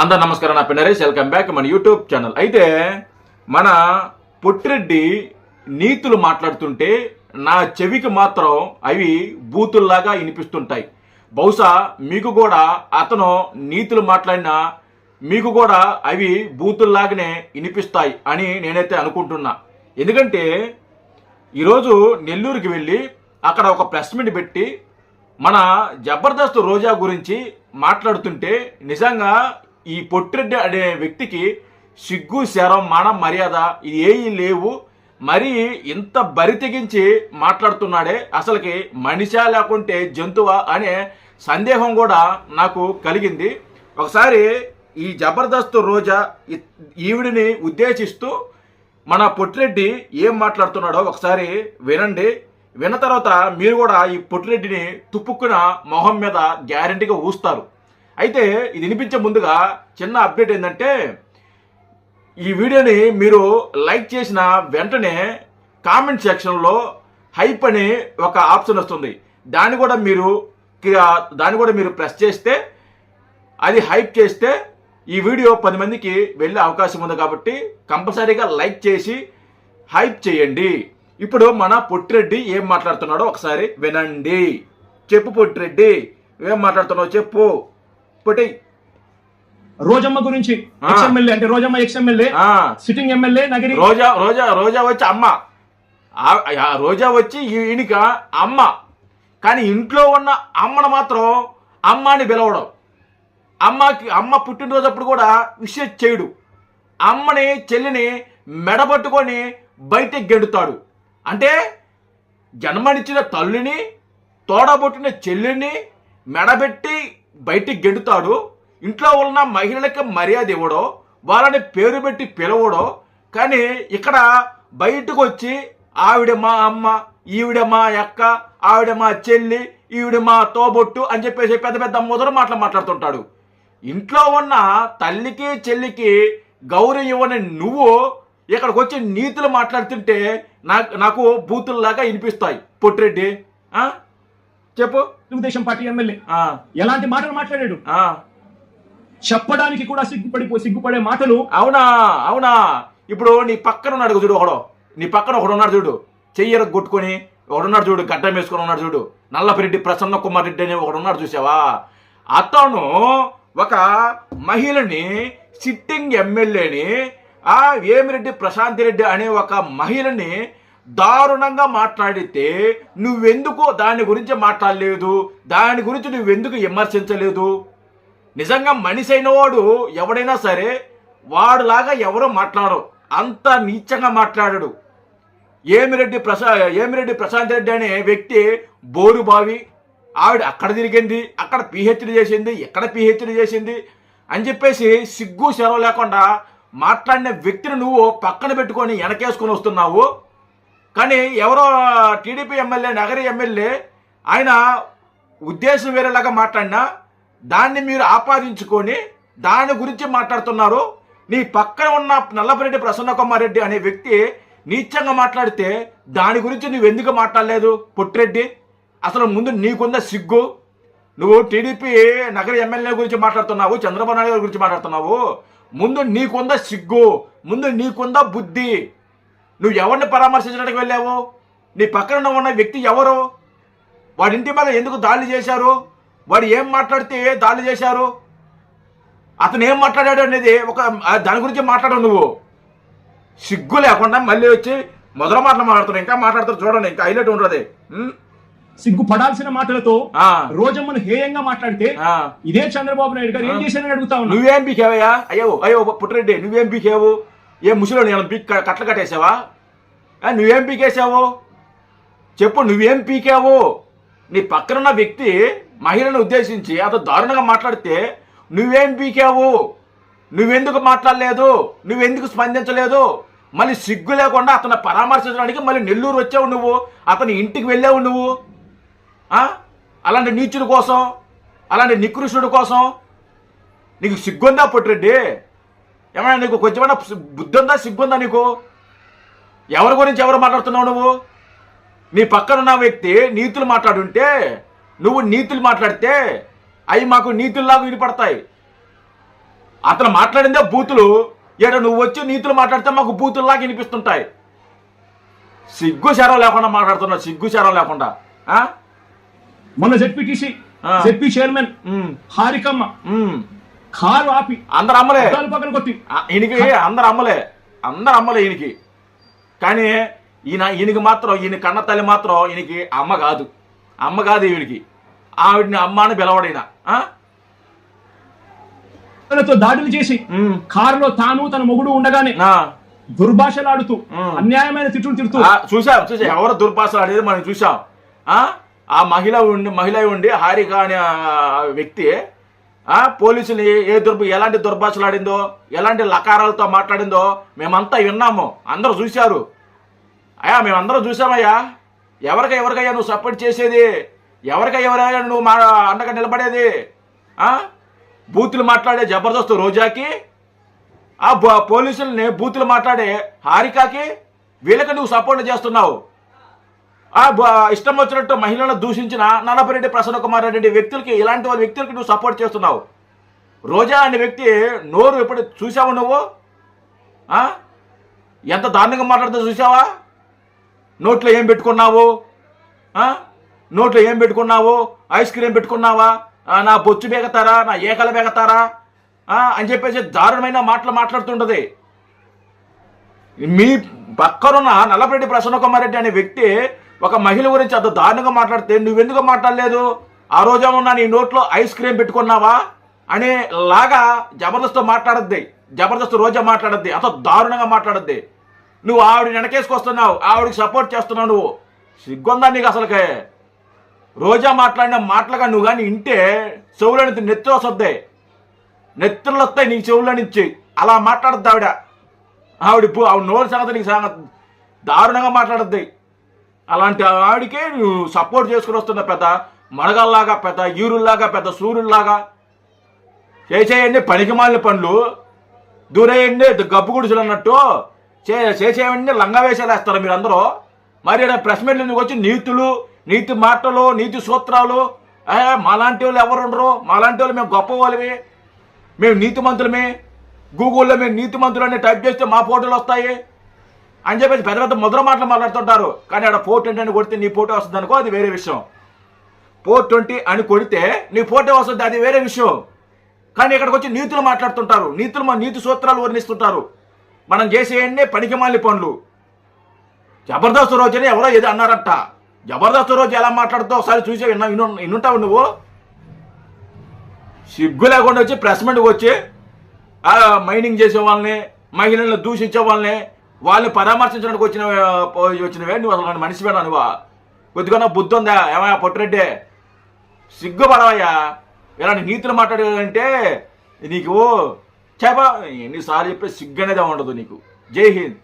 అందరు నమస్కారం నా పిన్నరేష్ వెల్కమ్ బ్యాక్ మన యూట్యూబ్ ఛానల్. అయితే మన పొట్టిరెడ్డి నీతులు మాట్లాడుతుంటే నా చెవికి మాత్రం అవి బూతుల్లాగా వినిపిస్తుంటాయి. బహుశా మీకు కూడా అతను నీతులు మాట్లాడినా మీకు కూడా అవి బూతుల్లాగానే వినిపిస్తాయి అని నేనైతే అనుకుంటున్నా. ఎందుకంటే ఈరోజు నెల్లూరుకి వెళ్ళి అక్కడ ఒక ప్రెస్ మీట్ పెట్టి మన జబర్దస్త్ రోజా గురించి మాట్లాడుతుంటే నిజంగా ఈ పొట్టిరెడ్డి అనే వ్యక్తికి సిగ్గు శరం మానం మర్యాద ఇది ఏవి లేవు. మరి ఇంత బరి తెగించి మాట్లాడుతున్నాడే. అసలుకి మనిషా లేకుంటే జంతువా అనే సందేహం కూడా నాకు కలిగింది. ఒకసారి ఈ జబర్దస్త్ రోజా ఈవిడిని ఉద్దేశిస్తూ మన పొట్టిరెడ్డి ఏం మాట్లాడుతున్నాడో ఒకసారి వినండి. విన్న తర్వాత మీరు కూడా ఈ పొట్టిరెడ్డిని తుప్పుక్కున మొహం మీద గ్యారంటీగా ఊస్తారు. అయితే ఇది వినిపించే ముందుగా చిన్న అప్డేట్ ఏంటంటే ఈ వీడియోని మీరు లైక్ చేసిన వెంటనే కామెంట్ సెక్షన్లో హైప్ అనే ఒక ఆప్షన్ వస్తుంది. దాన్ని కూడా మీరు దాన్ని కూడా మీరు ప్రెస్ చేస్తే అది హైప్ చేస్తే ఈ వీడియో పది మందికి వెళ్ళే అవకాశం ఉంది కాబట్టి కంపల్సరీగా లైక్ చేసి హైప్ చేయండి. ఇప్పుడు మన పొట్టిరెడ్డి ఏం మాట్లాడుతున్నాడో ఒకసారి వినండి. చెప్పు పొట్టిరెడ్డి ఏం మాట్లాడుతున్నావు చెప్పు. పొట్టి రోజమ్మ గురించి ఆ. ఎక్స్ ఎమ్మెల్యే అంటే రోజమ్మ ఎక్స్ ఎమ్మెల్యే ఆ, సిట్టింగ్ ఎమ్మెల్యే నగిరి. రోజా రోజా రోజా వచ్చి అమ్మ. రోజా వచ్చి ఈయనక అమ్మ. కానీ ఇంట్లో ఉన్న అమ్మను మాత్రం అమ్మ అని పిలవడం. అమ్మకి అమ్మ పుట్టినరోజు అప్పుడు కూడా విషయం చేయడు. అమ్మని చెల్లిని మెడబట్టుకొని బయటకు గెడుతాడు. అంటే జన్మనిచ్చిన తల్లిని తోడబొట్టిన చెల్లిని మెడబెట్టి బయటికి గెడుతాడు ఇంట్లో ఉన్న మహిళలకు మర్యాద ఇవ్వడో వాళ్ళని పేరు పెట్టి పిలవడో కానీ ఇక్కడ బయటకు వచ్చి ఆవిడ మా అమ్మ ఈవిడ మా అక్క ఆవిడ మా చెల్లి ఈవిడ మా తోబొట్టు అని చెప్పేసి పెద్ద పెద్ద ముదరు మాటలు మాట్లాడుతుంటాడు ఇంట్లో ఉన్న తల్లికి చెల్లికి గౌరవం ఇవ్వని నువ్వు ఇక్కడికి వచ్చి నీతులు మాట్లాడుతుంటే నాకు నాకు బూతుల్లాగా వినిపిస్తాయి పొట్టిరెడ్డి ఆ? చెప్పు. Telugu Desam party MLA. ఎలాంటి మాటలు మాట్లాడాడు. చెప్పడానికి కూడా సిగ్గుపడిపో సిగ్గుపడే మాటలు. అవునా అవునా. ఇప్పుడు నీ పక్కన ఉన్నాడు చూడు ఒకడు. నీ పక్కన ఒకడు ఉన్నాడు చూడు. చెయ్యర కొట్టుకొని ఒకడున్నాడు చూడు గడ్డం వేసుకొని ఉన్నాడు చూడు. నల్లపరెడ్డి ప్రసన్న కుమార్ రెడ్డి అని ఒకడు ఉన్నాడు చూసావా? అతను ఒక మహిళని సిట్టింగ్ ఎమ్మెల్యేని ఆ వేమిరెడ్డి ప్రశాంత్ రెడ్డి అనే ఒక మహిళని దారుణంగా మాట్లాడితే నువ్వెందుకు దాని గురించి మాట్లాడలేదు దాని గురించి నువ్వెందుకు విమర్శించలేదు? నిజంగా మనిషి అయినవాడు ఎవడైనా సరే వాడులాగా ఎవరో మాట్లాడరు. అంత నీచంగా మాట్లాడాడు. ఏమిరెడ్డి ప్రసా ఏమిరెడ్డి ప్రశాంత్ రెడ్డి అనే వ్యక్తి బోరుబావి ఆవిడ అక్కడ తిరిగింది అక్కడ పిహెచ్డి చేసింది ఎక్కడ పిహెచ్డి చేసింది అని చెప్పేసి సిగ్గు సెలవు లేకుండా మాట్లాడిన వ్యక్తిని నువ్వు పక్కన పెట్టుకొని వెనకేసుకొని వస్తున్నావు. కానీ ఎవరో టీడీపీ ఎమ్మెల్యే నగరి ఎమ్మెల్యే ఆయన ఉద్దేశం వేరేలాగా మాట్లాడినా దాన్ని మీరు ఆపాదించుకొని దాని గురించి మాట్లాడుతున్నారు. నీ పక్కన ఉన్న నల్లపరెడ్డి ప్రసన్న కుమారెడ్డి అనే వ్యక్తి నీచంగా మాట్లాడితే దాని గురించి నువ్వు ఎందుకు మాట్లాడలేదు పొట్టిరెడ్డి? అసలు ముందు నీకున్న సిగ్గు? నువ్వు టీడీపీ నగర ఎమ్మెల్యే గురించి మాట్లాడుతున్నావు చంద్రబాబు నాయుడు గారి గురించి మాట్లాడుతున్నావు. ముందు నీకుందా సిగ్గు? ముందు నీకుందా బుద్ధి? నువ్వు ఎవరిని పరామర్శించడానికి వెళ్ళావు? నీ పక్కన ఉన్న వ్యక్తి ఎవరు? వాడి ఇంటి మీద ఎందుకు దాడి చేశారు? వాడు ఏం మాట్లాడితే దాడి చేశారు? అతను ఏం మాట్లాడాడు అనేది ఒక దాని గురించి మాట్లాడవు నువ్వు. సిగ్గు లేకుండా మళ్ళీ వచ్చి మొదల మాటలు మాట్లాడుతున్నావు ఇంకా మాట్లాడుతారు చూడండి ఇంకా హైలైట్ ఉంటుంది. ఉం? సిగ్గు పడాల్సిన మాటలతో రోజమ్మను హేయంగా మాట్లాడితే. ఇదే చంద్రబాబు నాయుడు గారు ఏం చేశారని అడుగుతా ఉన్నా. నువ్వేం పీకేవయ్యా అయ్యో? అయ్యో పుట్టిరెడ్డి నువ్వేం పీకేవు ఏ ముసలో నేను పీక్ కట్టలు కట్టేసావా? నువ్వేం పీకేసావు? చెప్పు నువ్వేం పీకావు? నీ పక్కనున్న వ్యక్తి మహిళను ఉద్దేశించి అతను దారుణంగా మాట్లాడితే నువ్వేం పీకావు? నువ్వెందుకు మాట్లాడలేదు? నువ్వెందుకు స్పందించలేదు? మళ్ళీ సిగ్గు లేకుండా అతను పరామర్శించడానికి మళ్ళీ నెల్లూరు వచ్చావు నువ్వు? అతని ఇంటికి వెళ్ళావు నువ్వు? అలాంటి నీచుడి కోసం? అలాంటి నికృషుడు కోసం? నీకు సిగ్గుందా పొట్టిరెడ్డి? ఏమైనా నీకు కొంచెమైనా బుద్ధి ఉందా సిగ్గుందా నీకు ఎవరి గురించి ఎవరు మాట్లాడుతున్నావు నువ్వు నీ పక్కన ఉన్న వ్యక్తి నీతులు మాట్లాడుంటే నువ్వు నీతులు మాట్లాడితే అవి మాకు నీతుల్లాగా వినపడతాయి అతను మాట్లాడిందే బూతులు ఏడ నువ్వు వచ్చి నీతులు మాట్లాడితే మాకు బూతుల్లాగా వినిపిస్తుంటాయి సిగ్గు శరం లేకుండా మాట్లాడుతున్నావు సిగ్గు శరం లేకుండా? మొన్న జెడ్పీటీసీ. జెడ్పీ చైర్మన్ హారికమ్మ. కారు ఆపి. అందరు అమ్మలే పక్కన కొట్టి. ఈయనకి అందరు అమ్మలే అందరు అమ్మలే ఈయనకి. కానీ ఈయన ఈయనకి మాత్రం ఈయన కన్న తల్లి మాత్రం ఈయనకి అమ్మ కాదు. అమ్మ కాదు ఈవిడికి. ఆవిడని అమ్మ అని పిలవడైనా తో దాడులు చేసి కారులో తాను తన మొగుడు ఉండగానే దుర్భాషలాడుతూ. అన్యాయమైన తిట్టులు తిడుతూ. చూసాం చూసాం ఎవరు దుర్భాషలు ఆడేది మనం చూసాం ఆ? ఆ మహిళ ఉండి మహిళ ఉండి హారిక అనే వ్యక్తి పోలీసులు ఏ- ఏ దుర్భ ఎలాంటి దుర్భాషలు ఆడిందో ఎలాంటి లకారాలతో మాట్లాడిందో మేమంతా విన్నాము. అందరూ చూశారు. అయ్యా మేమందరం చూసామయ్యా ఎవరికి ఎవరికయ్యా నువ్వు సపోర్ట్ చేసేది? ఎవరికి ఎవరయ్యా నువ్వు మా అండగా నిలబడేది? బూతులు మాట్లాడే జబర్దస్త్ రోజాకి ఆ పోలీసుల్ని బూతులు మాట్లాడే హారికాకి వీళ్ళకి నువ్వు సపోర్ట్ చేస్తున్నావు. ఇష్టం వచ్చినట్టు మహిళలను దూషించిన నల్లపరెడ్డి ప్రసన్న కుమార్ రెడ్డి వ్యక్తులకి ఇలాంటి వాళ్ళ వ్యక్తులకి నువ్వు సపోర్ట్ చేస్తున్నావు. రోజా అనే వ్యక్తి నోరు ఎప్పుడు చూసావు నువ్వు? ఎంత దారుణంగా మాట్లాడుతూ చూసావా? నోట్లో ఏం పెట్టుకున్నావు? నోట్లో ఏం పెట్టుకున్నావు? ఐస్ క్రీమ్ పెట్టుకున్నావా? నా బొచ్చు బేగతారా? నా ఏకలు బేగతారా? అని చెప్పేసి దారుణమైన మాటలు మాట్లాడుతుంటది. మీ పక్కనున్న నల్లపరెడ్డి ప్రసన్న కుమార్ రెడ్డి అనే వ్యక్తి ఒక మహిళ గురించి అంత దారుణంగా మాట్లాడితే నువ్వెందుకు మాట్లాడలేదు? ఆ రోజేమన్నా నీ నోట్లో ఐస్ క్రీమ్ పెట్టుకున్నావా? అనే లాగా జబర్దస్త్ మాట్లాడద్ది. జబర్దస్త్ రోజా మాట్లాడద్ది. అంత దారుణంగా మాట్లాడద్ది. నువ్వు ఆవిడ వెనకేసుకొస్తున్నావు ఆవిడకి సపోర్ట్ చేస్తున్నావు నువ్వు. సిగ్గుందా నీకు అసలుకే? రోజా మాట్లాడిన మాటలుగా నువ్వు కానీ ఇంటే చెవులని నెత్తులు వస్తుంది నెత్తులు వస్తాయి నీకు చెవుల నుంచి. అలా మాట్లాడద్దు ఆవిడ. ఆవిడ ఇప్పుడు ఆవిడ నోరు సంగతి నీకు సంగతి దారుణంగా మాట్లాడద్ది. అలాంటి ఆడికే నువ్వు సపోర్ట్ చేసుకుని వస్తున్న పెద్ద మడగల్లాగా పెద్ద ఈరుల్లాగా పెద్ద సూర్యుల్లాగా చేసేయండి పనికిమాలిన పనులు దూరేయండి గబ్బు గుడిసెలు అన్నట్టు చే చేసేయండి లంగా వేషాలు వేస్తారు మరి ప్రెస్ మీట్లు ఎందుకు వచ్చి నీతులు నీతి మాటలు నీతి సూత్రాలు? మాలాంటి వాళ్ళు ఎవరు ఉండరు. మాలాంటి వాళ్ళు మేము గొప్ప వాళ్ళవి మేము నీతిమంతులమే. గూగుల్లో మేము నీతిమంతులు అని టైప్ చేస్తే మా ఫోటోలు వస్తాయి. అని చెప్పేసి పెద్ద పెద్ద ముద్ర మాటలు మాట్లాడుతుంటారు. కానీ అక్కడ ఫోర్ ట్వంటీ అని కొడితే నీ ఫోటో వస్తుంది అనుకో అది వేరే విషయం. ఫోర్ ట్వంటీ అని కొడితే నీ ఫోటో వస్తుంది అది వేరే విషయం. కానీ ఇక్కడికి వచ్చి నీతులు మాట్లాడుతుంటారు. నీతులు మా నీతి సూత్రాలు వర్ణిస్తుంటారు. మనం చేసేయండి పనికిమాలి పనులు. జబర్దస్త్ రోజుని ఎవరో ఏదో అన్నారట. జబర్దస్త్ రోజు ఎలా మాట్లాడుతావు? ఒకసారి చూసే ఇన్నుంటావు నువ్వు? సిగ్గు లేకుండా వచ్చి ప్రెస్ మీట్కి వచ్చి మైనింగ్ చేసే వాళ్ళని మహిళలను దూషించే వాళ్ళని వాళ్ళని పరామర్శించడానికి వచ్చిన పోయి వచ్చినవే నువ్వు అసలు నన్ను మనిషి వేడా నువ్వు కొద్దిగా బుద్ధి ఉందా? ఏమయ్యా పొట్టిరెడ్డి? సిగ్గుపడవయ్యా? ఇలాంటి నీతులు మాట్లాడాలంటే నీకు చేప ఎన్నిసార్లు చెప్పే సిగ్గు అనేది ఉండదు నీకు. జై హింద్.